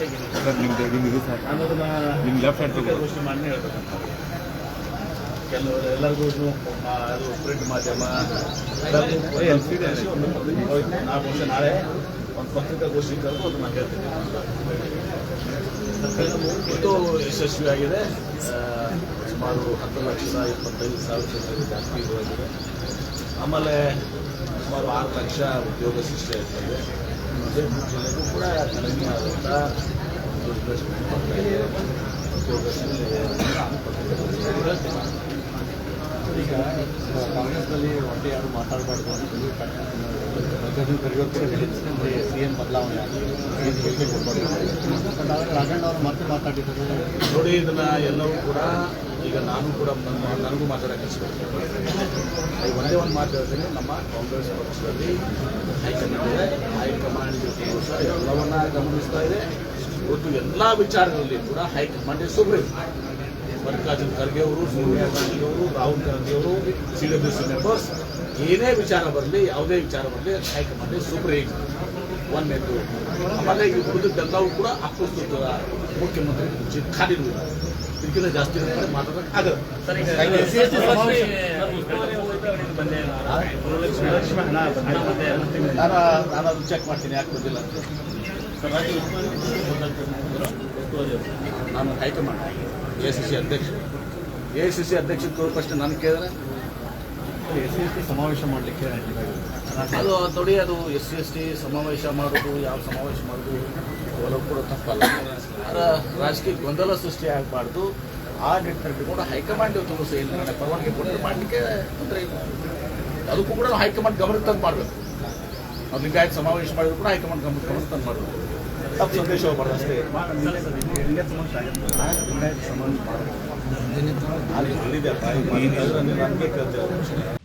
Sir ನಿಮ್ದು ನಿಮ್ಗೆ ಇದು ಸರ್ ನಿಮ್ಮ ಲೆಫ್ಟ್ ಹ್ಯಾಂಡ್ ತಗೋ ಗೋಷ್ಠಿ ಮಾಡಿ ಹೇಳ್ಬೇಕಂತ ಕೆಲವರು ಎಲ್ಲರಿಗೂ ಅದು ಪ್ರಿಂಟ್ ಮಾಧ್ಯಮ ಎಲ್ಲರಿಗೂ ಕಳಿಸಿ ಒಂದು ಹೋಯ್ತು. ನಾ ಬಹುಶಃ ನಾಳೆ ಒಂದು ಪತ್ರಿಕಾಗೋಷ್ಠಿ ಕರೆದು ಅದು ನಾನು ಹೇಳ್ತೀನಿ ಇದು ಯಶಸ್ವಿಯಾಗಿದೆ ಸುಮಾರು ಹತ್ತು ಲಕ್ಷ ಇಪ್ಪತ್ತೈದು ಸಾವಿರ ಜಾಸ್ತಿ ಇದಾಗಿದೆ ಆಮೇಲೆ ಸುಮಾರು ಆರು ಲಕ್ಷ ಉದ್ಯೋಗ ಸೃಷ್ಟಿ ಆಗ್ತದೆ ವಿಜಯಪುರ ಇದೆ. ಈಗ ಕಾಂಗ್ರೆಸ್ನಲ್ಲಿ ಒಟ್ಟೆ ಯಾರು ಮಾತಾಡಬಾರ್ದು ಅಂತ ಹೇಳಿ ಮಲ್ಲಿಕಾರ್ಜುನ ಖರ್ಗೆ ಅವರು ಕೂಡ ಹೇಳಿದ್ದಾರೆ ಸಿ ಎಂ ಬದಲಾವಣೆ ಹೇಳಿಕೆ ಕೊಡಬಾರ್ದು ಬಟ್ ಆವಾಗ ರಾಜಣ್ಣ ಅವರು ಮತ್ತೆ ಮಾತಾಡಿದ್ದಾರೆ. ನೋಡಿ, ಇದನ್ನ ಎಲ್ಲವೂ ಕೂಡ ಈಗ ನಾನು ಕೂಡ ನನಗೂ ಮಾತಾಡೋಕೆ ಇಷ್ಟಪಡ್ತೀನಿ. ಒಂದೇ ಒಂದು ಮಾತು ಹೇಳ್ತೀನಿ. ನಮ್ಮ ಕಾಂಗ್ರೆಸ್ ಪಕ್ಷದಲ್ಲಿ ಹೈಕಮಾಂಡ್ ಹೈಕಮಾಂಡ್ ಜೊತೆಗೂ ಸಹ ಎಲ್ಲವನ್ನ ಗಮನಿಸ್ತಾ ಇದೆ. ಇವತ್ತು ಎಲ್ಲ ವಿಚಾರಗಳಲ್ಲಿ ಕೂಡ ಹೈಕಮಾಂಡ್ ಸುಪ್ರೀಂ ಮಲ್ಲಿಕಾರ್ಜುನ ಖರ್ಗೆ ಅವರು ಸೋನಿಯಾ ಗಾಂಧಿ ಅವರು ರಾಹುಲ್ ಗಾಂಧಿ ಅವರು ಸಿ ಡಬ್ಲ್ಯೂ ಸಿ ಮೆಂಬರ್ಸ್ ಏನೇ ವಿಚಾರ ಬರಲಿ ಯಾವುದೇ ವಿಚಾರ ಬರಲಿ ಹೈಕಮಾಂಡ್ ಸುಪ್ರೀಂ ಒಂದನೇದು ಆಮೇಲೆ ಈ ಉಳಿದದ್ದೆಲ್ಲವೂ ಕೂಡ ಅಪ್ರಸ್ತುತ ಮುಖ್ಯಮಂತ್ರಿ ಖಾಲಿ ಇದಕ್ಕಿಂತ ಜಾಸ್ತಿ ಮಾತಾಡೋಕೆ ಆಗಲ್ಲ. ನಾನು. ನಾನು ಚೆಕ್ ಮಾಡ್ತೀನಿ ಯಾಕೆ ಗೊತ್ತಿಲ್ಲ ಅಂತ. ನಾನು high command A C C ಅಧ್ಯಕ್ಷ. ಎ ಸಿ ಸಿ ಅಧ್ಯಕ್ಷ ಫಸ್ಟ್ ನಾನು ಕೇಳಿದ್ರೆ? ಎಸ್ ಸಿ ಎಸ್ ಟಿ ಸಮಾವೇಶ ಮಾಡಲಿಕ್ಕೆ ಅದು ನೋಡಿ ಅದು ಎಸ್ ಸಿ ಎಸ್ ಟಿ ಸಮಾವೇಶ ಮಾಡೋದು ಯಾವ ಸಮಾವೇಶ ಮಾಡೋದು ಇವೆಲ್ಲವೂ ಕೂಡ ತಪ್ಪಲ್ಲ. ಅದರ ರಾಜಕೀಯ ಗೊಂದಲ ಸೃಷ್ಟಿ ಆಗಬಾರ್ದು. ಆ ನಿಟ್ಟಿನಲ್ಲಿ ಕೂಡ ಹೈಕಮಾಂಡ್ ಸಹ ಏನು ಪರವಾನಗಿ ಕೊಟ್ಟರೆ ಮಾಡಲಿಕ್ಕೆ ತೊಂದರೆ ಇಲ್ಲ. ಅದಕ್ಕೂ ಕೂಡ ಹೈಕಮಾಂಡ್ ಗಮನಕ್ಕೆ ತಂದು ಮಾಡಬೇಕು ಅದು ಲಿಂಗಾಯತ್ ಸಮಾವೇಶ ಮಾಡಿದ್ರು ಕೂಡ ಹೈಕಮಾಂಡ್ ಗಮನ ಗಮನಕ್ಕೆ ತಂದು ಮಾಡಬೇಕು ತಪ್ಪು ಸಂದೇಶ ಹೋಗ್ಬಾರ್ದು ಅಷ್ಟೇ ಅಲ್ಲಿ ಹೇಳಿದೆ ಅಪ್ಪ, ನನಗೆ ಕೇಳ್ತಿರೋದು.